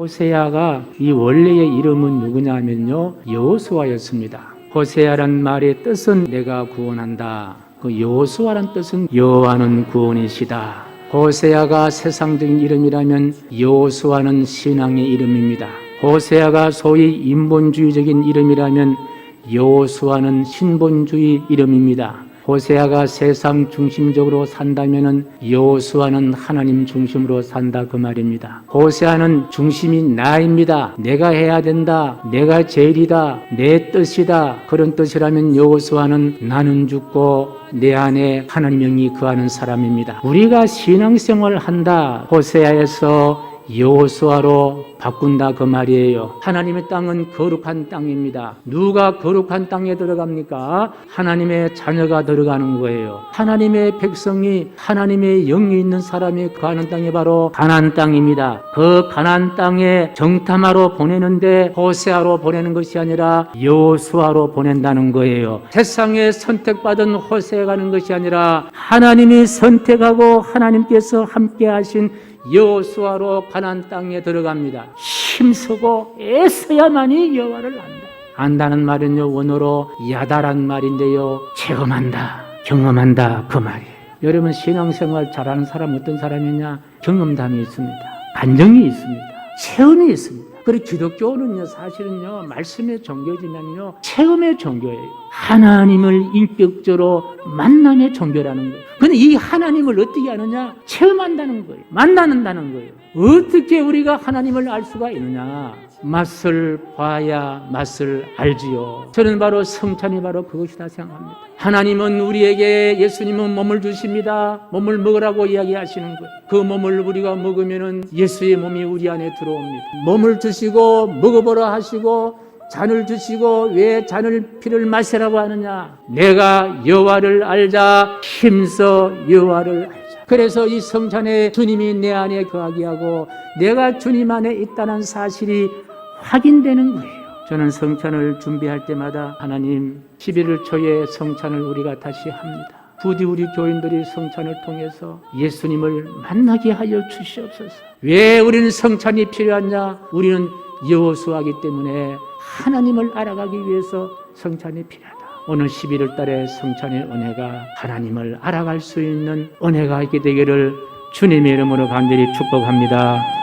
호세아가 이 원래의 이름은 누구냐면요 여호수아였습니다. 호세아란 말의 뜻은 내가 구원한다. 그 여호수아란 뜻은 여호와는 구원이시다. 호세아가 세상적인 이름이라면 여호수아는 신앙의 이름입니다. 호세아가 소위 인본주의적인 이름이라면 여호수아는 신본주의 이름입니다. 호세아가 세상 중심적으로 산다면은 여호수아는 하나님 중심으로 산다 그 말입니다. 호세아는 중심이 나입니다. 내가 해야 된다. 내가 제일이다. 내 뜻이다. 그런 뜻이라면 여호수아는 나는 죽고 내 안에 하나님 영이 거하는 사람입니다. 우리가 신앙생활 한다. 호세아에서 여호수아로 바꾼다 그 말이에요. 하나님의 땅은 거룩한 땅입니다. 누가 거룩한 땅에 들어갑니까? 하나님의 자녀가 들어가는 거예요. 하나님의 백성이 하나님의 영이 있는 사람이 거하는 땅이 바로 가나안 땅입니다. 그 가나안 땅에 정탐하러 보내는데 호세아로 보내는 것이 아니라 여호수아로 보낸다는 거예요. 세상에 선택받은 호세가 가는 것이 아니라 하나님이 선택하고 하나님께서 함께 하신 여호수아로 가 나안 땅에 들어갑니다. 힘쓰고 애써야만이 여호와를 안다. 안다는 말은요 원어로 야다란 말인데요 체험한다, 경험한다 그 말이에요. 여러분 신앙생활 잘하는 사람 어떤 사람이냐? 경험담이 있습니다. 안정이 있습니다. 체험이 있습니다. 그리고 기독교는요, 사실은요, 말씀의 종교지만요, 체험의 종교예요. 하나님을 인격적으로 만남의 종교라는 거예요. 근데 이 하나님을 어떻게 하느냐? 체험한다는 거예요. 만나는다는 거예요. 어떻게 우리가 하나님을 알 수가 있느냐? 맛을 봐야 맛을 알지요. 저는 바로 성찬이 바로 그것이다 생각합니다. 하나님은 우리에게 예수님은 몸을 주십니다. 몸을 먹으라고 이야기하시는 거예요. 그 몸을 우리가 먹으면은 예수의 몸이 우리 안에 들어옵니다. 몸을 주시고 먹어보라 하시고 잔을 주시고 왜 잔을 피를 마시라고 하느냐? 내가 여호와를 알자 힘써 여호와를 알자. 그래서 이 성찬에 주님이 내 안에 거하게 하고 내가 주님 안에 있다는 사실이 확인되는 거예요. 저는 성찬을 준비할 때마다 하나님 11월 초에 성찬을 우리가 다시 합니다. 부디 우리 교인들이 성찬을 통해서 예수님을 만나게 하여 주시옵소서. 왜 우리는 성찬이 필요하냐? 우리는 여호수아기 때문에 하나님을 알아가기 위해서 성찬이 필요하다. 오늘 11월 달에 성찬의 은혜가 하나님을 알아갈 수 있는 은혜가 있게 되기를 주님의 이름으로 간절히 축복합니다.